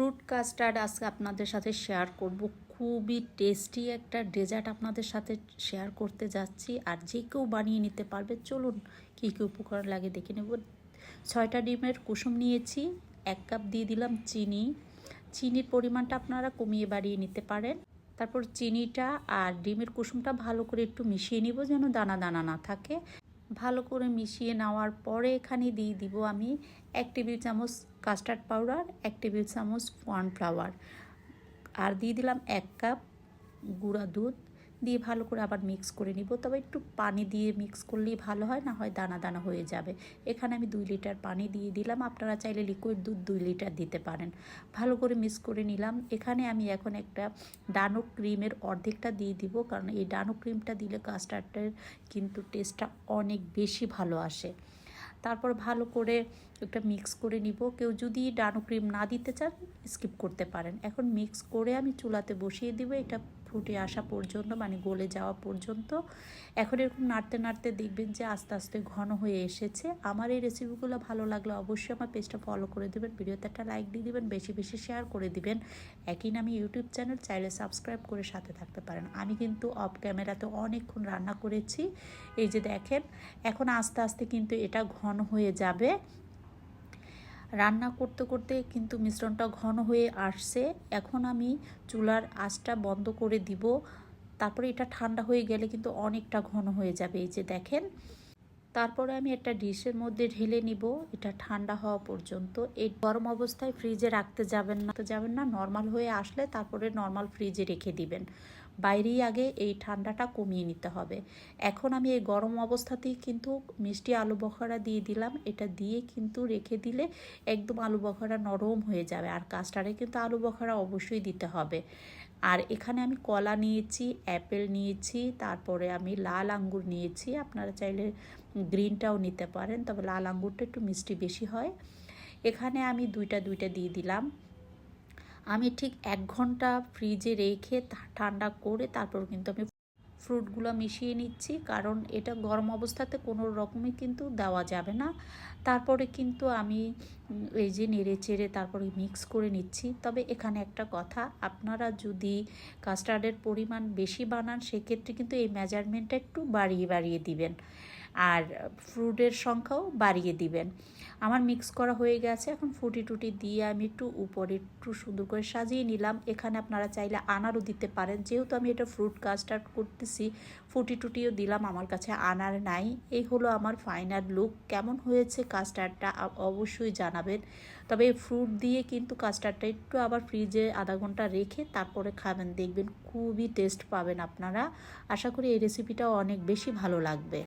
Fruit custard আজকে আপনাদের সাথে শেয়ার করব। খুবই টেস্টি একটা ডেজার্ট আপনাদের সাথে শেয়ার করতে যাচ্ছি আর যে কেউ বানিয়ে নিতে পারবে, চলুন কী কী উপকরণ লাগে দেখে নেব। ছয়টা ডিমের কুসুম নিয়েছি, এক কাপ দিয়ে দিলাম চিনি। চিনির পরিমাণটা আপনারা কমিয়ে বাড়িয়ে নিতে পারেন। তারপর চিনিটা আর ডিমের কুসুমটা ভালো করে একটু মিশিয়ে নিব যেন দানা দানা না থাকে। ভালো করে মিশিয়ে নেওয়ার পরে এখানে দিয়ে দিব আমি এক টেবিল চামচ কাস্টার্ড পাউডার এক টেবিল চামচ কর্নফ্লাওয়ার আর দিয়ে দিলাম এক কাপ গুঁড়া দুধ। দিয়ে ভালো করে আবার মিক্স করে নিব। তবে একটু পানি দিয়ে মিক্স করলেই ভালো হয়, না হয় দানা দানা হয়ে যাবে। এখানে আমি দুই লিটার পানি দিয়ে দিলাম। আপনারা চাইলে লিকুইড দুধ দুই লিটার দিতে পারেন। ভালো করে মিক্স করে নিলাম। এখানে আমি এখন একটা ডানো ক্রিমের অর্ধেকটা দিয়ে দিব, কারণ এই ডানো ক্রিমটা দিলে কাস্টার্ডের কিন্তু টেস্টটা অনেক বেশি ভালো আসে। তারপর ভালো করে একটা মিক্স করে নিব। কেউ যদি ডানো ক্রিম না দিতে চান স্কিপ করতে পারেন। এখন মিক্স করে আমি চুলাতে বসিয়ে দিব। এটা ফুটে আসা পর্যন্ত মানে গলে যাওয়া পর্যন্ত, এখন এরকম নাড়তে নাড়তে দেখবেন যে আস্তে আস্তে ঘন হয়ে এসেছে। আমার এই রেসিপিগুলো ভালো লাগলে অবশ্যই আমার পেজটা ফলো করে দেবেন, ভিডিওতে একটা লাইক দিয়ে দিবেন, বেশি বেশি শেয়ার করে দিবেন। একই নামে ইউটিউব চ্যানেল চাইলে সাবস্ক্রাইব করে সাথে থাকতে পারেন। আমি কিন্তু অফ ক্যামেরাতে অনেকক্ষণ রান্না করেছি। এই যে দেখেন, এখন আস্তে আস্তে কিন্তু এটা ঘন হয়ে যাবে। রান্না করতে করতে কিন্তু মিশ্রণটা ঘন হয়ে আসছে। এখন আমি চুলার আঁচটা বন্ধ করে দিব। তারপরে এটা ঠান্ডা হয়ে গেলে কিন্তু অনেকটা ঘন হয়ে যাবে, এই যে দেখেন। তারপরে আমি একটা ডিশের মধ্যে ঢেলে নিব, এটা ঠান্ডা হওয়া পর্যন্ত। এই গরম অবস্থায় ফ্রিজে রাখতে যাবেন না, তো যাবেন না, নর্মাল হয়ে আসলে তারপরে নর্মাল ফ্রিজে রেখে দিবেন। বাইরেই আগে এই ঠান্ডাটা কমিয়ে নিতে হবে। এখন আমি এই গরম অবস্থাতেই কিন্তু মিষ্টি আলু বখরা দিয়ে দিলাম। এটা দিয়ে কিন্তু রেখে দিলে একদম আলু বখরা নরম হয়ে যাবে। আর কাস্টারে কিন্তু আলু বখরা অবশ্যই দিতে হবে। আর এখানে আমি কলা নিয়েছি, অ্যাপেল নিয়েছি, তারপরে আমি লাল আঙ্গুর নিয়েছি। আপনারা চাইলে গ্রিনটাও নিতে পারেন, তবে লাল আঙ্গুরটা একটু মিষ্টি বেশি হয়। এখানে আমি দুইটা দুইটা দিয়ে দিলাম। আমি ঠিক এক ঘণ্টা ফ্রিজে রেখে ঠান্ডা করে তারপর কিন্তু আমি ফ্রুটগুলো মিশিয়ে নিচ্ছি। কারণ এটা গরম অবস্থাতে কোনো রকমই কিন্তু দেওয়া যাবে না। তারপরে কিন্তু আমি এই যে নেড়ে চেড়ে তারপরে মিক্স করে নিচ্ছি। তবে এখানে একটা কথা, আপনারা যদি কাস্টার্ডের পরিমাণ বেশি বানান, সেক্ষেত্রে কিন্তু এই মেজারমেন্টটা একটু বাড়িয়ে বাড়িয়ে দিবেন। আর ফ্রুটের সংখ্যাও বাড়িয়ে দিবেন। আমার মিক্স করা হয়ে গেছে। এখন ফুটি টুটি দিয়ে আমি একটু উপরে একটু সুন্দর করে সাজিয়ে নিলাম। এখানে আপনারা চাইলে আনারও দিতে পারেন। যেহেতু আমি এটা ফ্রুট কাস্টার্ড করতেছি ফুটি টুটিও দিলাম, আমার কাছে আনার নাই। এই হলো আমার ফাইনাল লুক কেমন হয়েছে কাস্টার্ডটা অবশ্যই জানাবেন। তবে ফ্রুট দিয়ে কিন্তু কাস্টার্ডটা একটু আবার ফ্রিজে আধা ঘণ্টা রেখে তারপরে খাবেন। দেখবেন খুবই টেস্ট পাবেন আপনারা। আশা করি এই রেসিপিটাও অনেক বেশি ভালো লাগবে।